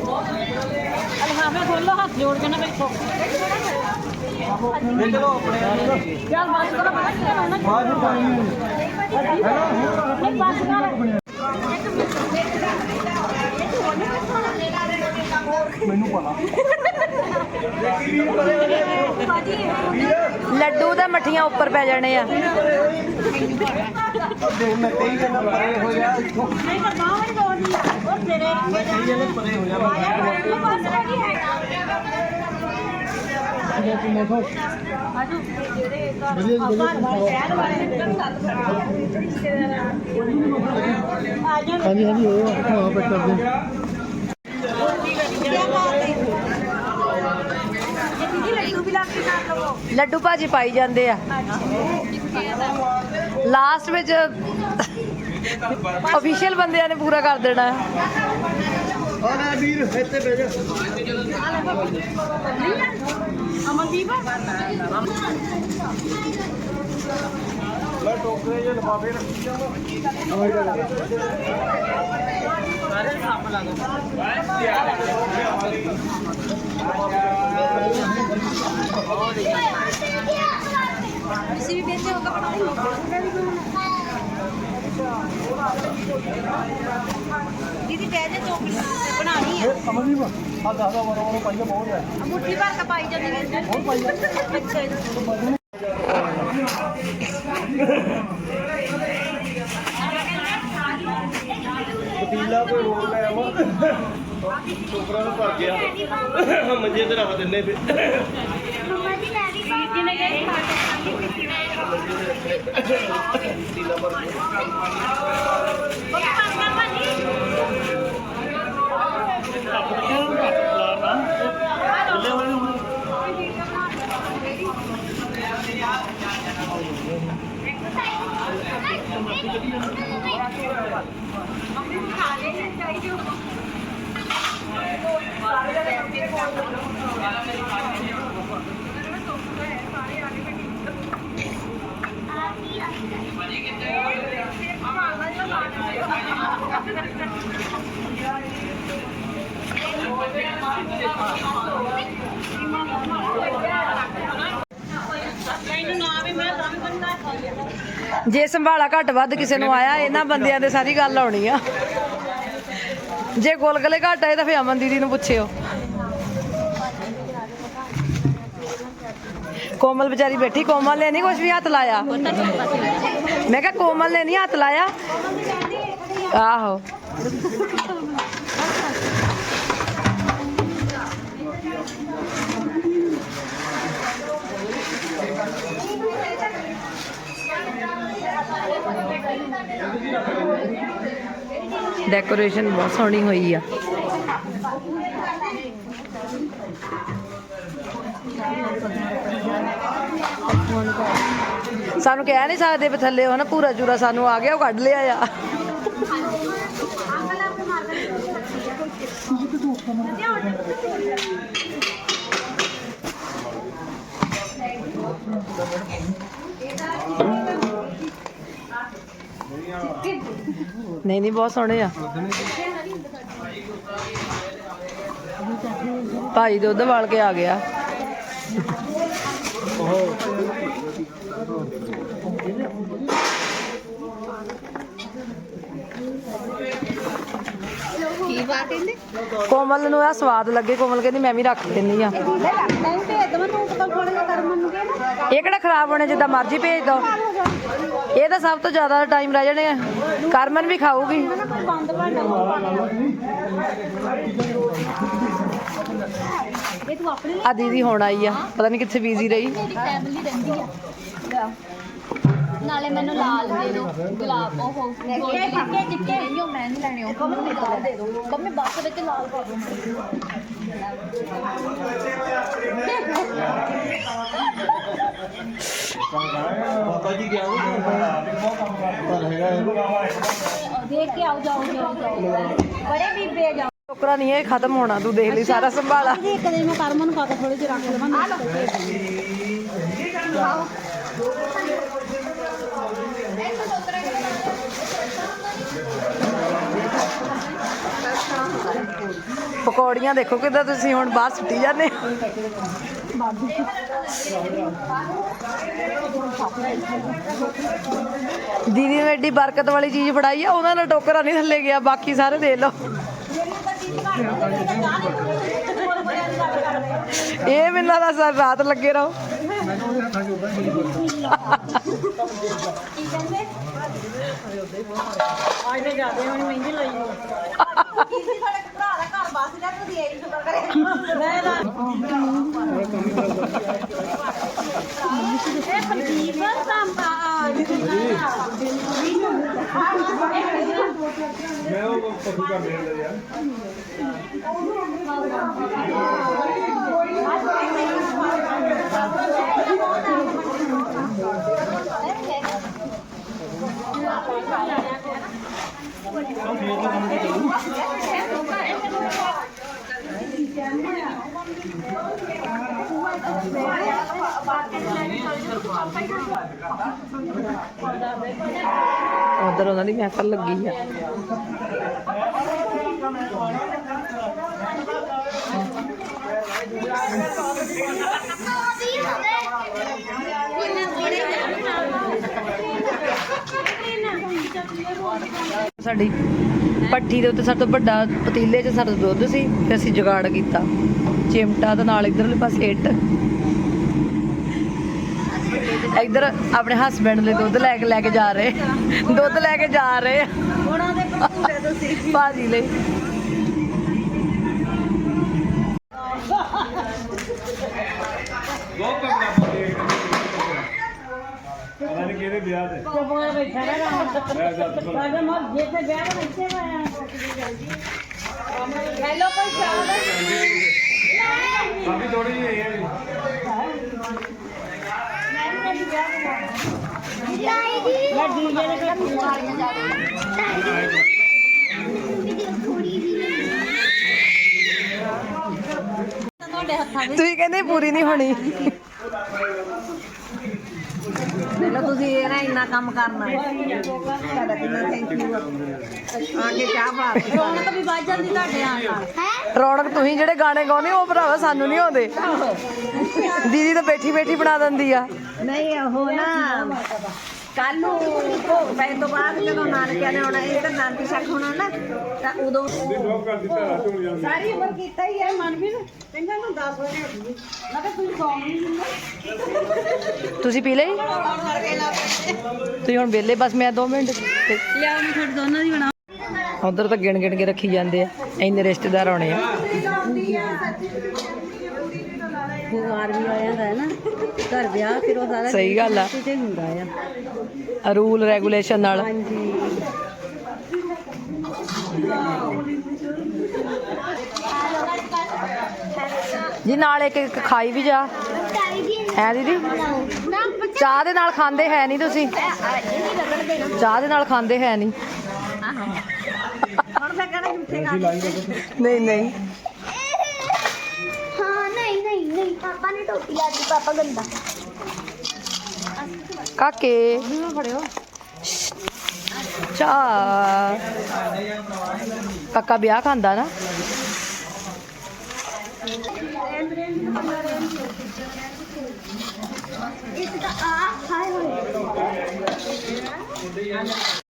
ਅਲਹਾਮੇ ਖੋਲੋ ਹੱਥ ਜੋੜ ਕੇ ਨਾ ਬੈਠੋ ਚਲੋ ਆਪਣੇ ਚੱਲ ਬੰਦ ਕਰੋ ਪਤਾ ਕੀ ਹੋਣਾ ਬਾਅਦ ਵਿੱਚ ਪਾਣੀ ਨਹੀਂ ਬਸ ਕਰ। ਮੈਨੂੰ ਪਤਾ। ਲੱਡੂ ਦਾ ਮੱਠੀਆਂ ਉੱਪਰ ਪੈ ਜਾਣੇ ਆ। ਦੇਖ ਮੈਂ ਤੇਈ ਜਣਾ ਪਰੇ ਹੋ ਜਾ ਇੱਥੋਂ ਨਹੀਂ ਤਾਂ ਬਾਹਰ ਹੀ ਦੋੜਨੀ ਉਹ ਤੇਰੇ ਤੇਈ ਜਣੇ ਪਰੇ ਹੋ ਜਾ। ਹਾਂਜੀ ਹਾਂਜੀ ਹੋਇਆ ਹਾਂ ਪੈਕ ਕਰਦੇ ਦੀਦੀ ਲੱਡੂ ਵੀ ਲਾ ਕੇ ਨਾਲ ਲਵੋ ਲੱਡੂ ਭਾਜੀ ਪਾਈ ਜਾਂਦੇ ਆ। ਲਾਸਟ ਵਿੱਚ ਅਫੀਸ਼ੀਅਲ ਬੰਦਿਆਂ ਨੇ ਪੂਰਾ ਕਰ ਦੇਣਾ। ਹੈ। ਆ ਲੈ ਵੀਰ ਇੱਥੇ ਬਹਿ ਜਾ। ਅਮਨਦੀਪ ਮੈਂ ਟੋਕਰੇ ਜੇ ਲਫਾਫੇ ਰੱਖੀ ਜਾਵਾਂ ਸਾਰੇ ਕੰਮ ਲਾ ਦੋ ਤੁਸੀਂ ਵੀ ਬੇਚੇ ਹੋ ਦੀਦੀ ਕਹਿ ਦੇ ਚੋਕਲੇਟ ਬਣਾਣੀ ਹੈ ਸਮਝ ਨਹੀਂ ਆ। ਦਸ ਦਾ ਵਾਰ ਵਾਰ ਪਾਈਆ ਬਹੁਤ ਹੈ ਮੁੱਠੀ ਭਰ ਕੇ ਪਾਈ ਜਾਂਦੀ ਨੇ ਹੋਰ ਪਾਈਆ ਅੱਛਾ ਜੀ। ਪਤੀਲਾ ਕੋਈ ਰੋਲ ਲੈ ਆਵਾਂ ਟੋਕਰਾ ਨੂੰ ਭਰ ਗਿਆ ਮੰਜੇ ਤੇ ਰੱਖ ਦਿੰਨੇ ਫਿਰ। ਵੀਰ ਜੀ ਨੇ ਗਏ ਪਤੀਲਾ ਭਰ ਗਿਆ ਮੈਨੂੰ ਨਾ ਜੇ ਸੰਭਾਲਾ ਘੱਟ ਵੱਧ ਕਿਸੇ ਨੂੰ ਆਇਆ ਇਹਨਾਂ ਬੰਦਿਆਂ ਦੇ ਸਾਰੀ ਗੱਲ ਆਉਣੀ ਆ। ਜੇ ਗੋਲਗਲੇ ਘੱਟ ਆਏ ਤਾਂ ਫੇ ਅਮਨ ਦੀਦੀ ਨੂੰ ਪੁੱਛਿਓ। ਕੋਮਲ ਵਿਚਾਰੀ ਬੈਠੀ, ਕੋਮਲ ਨੇ ਨਹੀਂ ਕੁਝ ਵੀ ਹੱਥ ਲਾਇਆ? ਮੈਂ ਕਿਹਾ ਕੋਮਲ ਨੇ ਨਹੀਂ ਹੱਥ ਲਾਇਆ? ਆਹੋ। ਡੈਕੋਰੇਸ਼ਨ ਬਹੁਤ ਸੋਹਣੀ ਹੋਈ ਆ। ਸਾਨੂੰ ਕਹਿ ਨਹੀਂ ਸਕਦੇ ਵੀ ਥੱਲੇ ਉਹ ਨਾ ਪੂਰਾ ਚੂਰਾ ਸਾਨੂੰ ਆ ਗਿਆ, ਉਹ ਕੱਢ ਲਿਆ ਆ। ਨਹੀਂ ਨਹੀਂ ਬਹੁਤ ਸੋਹਣੇ ਆ। ਭਾਈ ਦੁੱਧ ਵਾਲ ਕੇ ਆ ਗਿਆ। ਕੀ ਕਹਿੰਦੇ? ਕੋਮਲ ਨੂੰ ਆ ਸਵਾਦ ਲੱਗੇ ਕੋਮਲ ਕਹਿੰਦੀ ਮੈਂ ਵੀ ਰੱਖ ਲੈਂਦੀ ਆ। ਭੇਜ ਥੋੜੇ ਜਿਹਾ ਨੂੰ ਨਾ? ਇਹ ਕਿਹੜਾ ਖਰਾਬ ਹੋਣੇ ਜਿੱਦਾਂ ਮਰਜ਼ੀ ਭੇਜ ਦੋ। ਇਹ ਤਾਂ ਸਭ ਤੋਂ ਜ਼ਿਆਦਾ ਟਾਈਮ ਰਹਿ ਜਾਣੇ ਆ। ਕਰਮਨ ਵੀ ਖਾਊਗੀ। ਕੋਈ ਬੰਦ ਭਾਂਡਾ ਇਹ ਤੂੰ ਆਪਣੇ ਆ ਦੀਦੀ ਹੁਣ ਆਈ ਆ ਪਤਾ ਨਹੀਂ ਕਿੱਥੇ ਬਿਜ਼ੀ ਰਹੀ। ਮੇਰੀ ਫੈਮਿਲੀ ਰਹਿੰਦੀ ਆ। ਨਾਲੇ ਮੈਨੂੰ ਲਾਲ ਦੇ ਦਿਓ ਗੁਲਾਬ ਉਹ ਗੋਲਡੀ। ਚਿੱਟੇ ਚਿੱਟੇ ਨਹੀਂ ਉਹ ਮੈਂ ਨਹੀਂ ਲੈਣੇ ਉਹ ਮੈਨੂੰ ਲਾਲ ਦੇ ਦਿਓ। ਮੰਮੀ ਬੱਸ ਵਿੱਚ ਲਾਲ ਪਾ ਦਿਓ। ਬਾਬਾ ਜੀ ਗਿਆ ਪਰ ਹੈਗਾ ਦੇਖ ਕੇ ਆਓ ਜਾਓ ਜਾਓ ਜਾਓ। ਬੜੇ ਬੀਬੇ ਆ ਜਾਓ। ਟੋਕਰਾ ਨਹੀਂ ਇਹ ਖਤਮ ਹੋਣਾ ਤੂੰ ਦੇਖ ਲਈ ਸਾਰਾ ਸੰਭਾਲਾ। ਜੀ ਇੱਕ ਦਿਨ ਮੈਂ ਕਰਮਨ ਨੂੰ ਪਾ ਕੇ ਥੋੜੇ ਜਿਹਾ ਰੱਖ ਲਵਾਂ ਪਕੌੜੀਆਂ ਦੇਖੋ ਕਿੱਦਾਂ ਤੁਸੀਂ ਹੁਣ ਬਾਹਰ ਸੁੱਟੀ ਜਾਂਦੇ ਦੀਦੀ ਨੇ ਐਡੀ ਬਰਕਤ ਵਾਲੀ ਚੀਜ਼ ਫੜਾਈ ਆ, ਉਹਨਾਂ ਦਾ ਟੋਕਰਾ ਨਹੀਂ ਥੱਲੇ ਗਿਆ, ਬਾਕੀ ਸਾਰੇ ਦੇ ਲਓ। ਇਹ ਮੈਨੂੰ ਲੱਗਦਾ ਸਰ ਰਾਤ ਲੱਗੇ ਰਹੋ। ਆਜਨੇ ਜਾਦੇ ਹੁਣ ਮਹਿੰਗੀ ਲਈ ਕਿਸੇ ਸਾਡੇ ਭਰਾ ਦਾ ਘਰ ਬਸ ਜਾ ਤੂੰ ਦੇ ਸ਼ੁਕਰ ਕਰੇ ਮੈਂ ਨਾ ਇਹ ਪਰਦੀਪ ਤਾਂ ਮੈਂ ਉਹ ਪਸ਼ੂ ਕਰ ਦੇਣ ਯਾਰ ਉਧਰ ਉਹਨਾਂ ਦੀ ਮਹਿਫਲ ਲੱਗੀ ਆ। ਸਾਡੀ ਪੱਠੀ ਦੇ ਉੱਤੇ ਸਭ ਤੋਂ ਵੱਡਾ ਪਤੀਲੇ 'ਚ ਸਾਡਾ ਦੁੱਧ ਸੀ ਤੇ ਅਸੀਂ ਜੁਗਾੜ ਕੀਤਾ। ਚਿਮਟਾ ਤੇ ਨਾਲ ਇਧਰਲੇ ਪਾਸੇ ਇੱਟ। ਇੱਧਰ ਆਪਣੇ ਹਸਬੰਡ ਲਈ ਦੁੱਧ ਲੈ ਕੇ ਲੈ ਕੇ ਜਾ ਰਹੇ। ਦੁੱਧ ਲੈ ਕੇ ਜਾ ਰਹੇ। ਉਹਨਾਂ ਦੇ ਭੂਰੇ ਤੁਸੀਂ। ਭਾਜੀ ਲਈ। ਪਤਾ ਨਹੀਂ ਕਿਹਦੇ ਵਿਆਹ ਤੇ। ਚੁੱਪ ਬੈਠਾ ਰਹਿ ਮੈਂ ਜੱਟ ਕੋਲ ਸਾਡੇ ਮਰ ਜੇ ਤੇ ਵਿਆਹ ਦੇ ਇੱਥੇ ਆਇਆ ਹੈਲੋ ਕੋਈ ਚਾਹ ਕਾਫੀ ਥੋੜੀ ਜਿਹੀ ਹੈ ਜੀ ਮੈਂ ਡੀਜੇ ਦੇ ਕੋਲ ਤੁਹਾਡੇ ਹੱਥਾਂ ਤੁਸੀਂ ਕਹਿੰਦੇ ਪੂਰੀ ਨਹੀਂ ਹੋਣੀ। ਪਹਿਲਾਂ ਤੁਸੀਂ ਇਹ ਨਾ ਇੰਨਾ ਕੰਮ ਕਰਨਾ। ਤੁਹਾਡਾ ਕਿੰਨਾ ਥੈਂਕ ਯੂ ਆ ਕੇ ਚਾਹ ਬਣਾ ਕੇ ਰੌਣਕ ਵੀ ਵੱਜ ਜਾਂਦੀ ਤੁਹਾਡੇ ਆਉਣ ਨਾਲ। ਰੌਣਕ ਤੁਸੀਂ ਜਿਹੜੇ ਗਾਣੇ ਗਾਉਂਦੇ ਹੋ, ਉਹ ਭਰਾਵਾ ਸਾਨੂੰ ਨਹੀਂ ਆਉਂਦੇ। ਦੀਦੀ ਤਾਂ ਬੈਠੀ ਬੈਠੀ ਬਣਾ ਦਿੰਦੀ ਆ। ਨਹੀਂ ਉਹ ਨਾ ਕੱਲ ਨੂੰ ਭੋਗ ਪੈਣ ਤੋਂ ਬਾਅਦ ਜਦੋਂ ਨਾਨਕਿਆਂ ਨੇ ਆਉਣਾ ਇਹ ਤਾਂ ਨਾਨਕੀ ਸ਼ੱਕ ਹੋਣਾ ਨਾ ਤਾਂ ਉਦੋਂ ਡਰੋਪ ਕਰ ਦਿੱਤਾ ਰਾਤ ਨੂੰ ਜਾਂਦੀ। ਸਾਰੀ ਉਮਰ ਕੀਤਾ ਹੀ ਹੈ ਮਨਵੀਰ। ਕਹਿੰਦਾ ਨੂੰ 10 ਵਜੇ ਉੱਠੀ ਮੈਂ ਕਿਹਾ ਤੁਸੀਂ ਸੌਂ ਨਹੀਂ ਦਿੰਦਾ? ਤੁਸੀਂ ਪੀ ਲਈ? ਤੁਸੀਂ ਹੁਣ ਵਿਹਲੇ ਬਸ ਮੈਂ 2 ਮਿੰਟ ਲਿਆਓ ਮੈਂ ਤੁਹਾਡੇ ਦੋਨਾਂ ਦੀ ਬਣਾ। ਉਧਰ ਤਾਂ ਗਿਣ ਗਿਣ ਕੇ ਰੱਖੀ ਜਾਂਦੇ ਆ ਇੰਨੇ ਰਿਸ਼ਤੇਦਾਰ ਆਉਣੇ ਆ। ਬੁਖਾਰ ਵੀ ਆਇਆ ਹੈ ਨਾ। ਘਰ ਵਿਆਹ ਫਿਰ ਉਹ ਸਾਰਾ ਸਹੀ ਗੱਲ ਆ। ਤੇ ਹੁੰਦਾ ਆ। ਰੂਲ ਰੈਗੂਲੇਸ਼ਨ ਨਾਲ। ਹਾਂਜੀ। ਜੀ ਨਾਲ ਇੱਕ ਇੱਕ ਖਾਈ ਵੀ ਜਾ। ਹੈ ਦੀਦੀ? ਚਾਹ ਦੇ ਨਾਲ ਖਾਂਦੇ ਹੈ ਨਹੀਂ ਤੁਸੀਂ? ਚਾਹ ਦੇ ਨਾਲ ਖਾਂਦੇ ਹੈ ਨਹੀਂ। ਹੁਣ ਮੈਂ ਕਹਿਣਾ ਝੂਠੇ ਗੱਲ ਨਹੀਂ ਨਹੀਂ। ਪਾਪਾ ਗੰਦਾ। ਕਾਕੇ। ਫੜਿਓ ਚਾ। ਕਾਕਾ ਵਿਆਹ ਖਾਂਦਾ ਨਾ। ਇੱਕ ਤਾਂ ਆ ਹਾਏ ਹੋਏ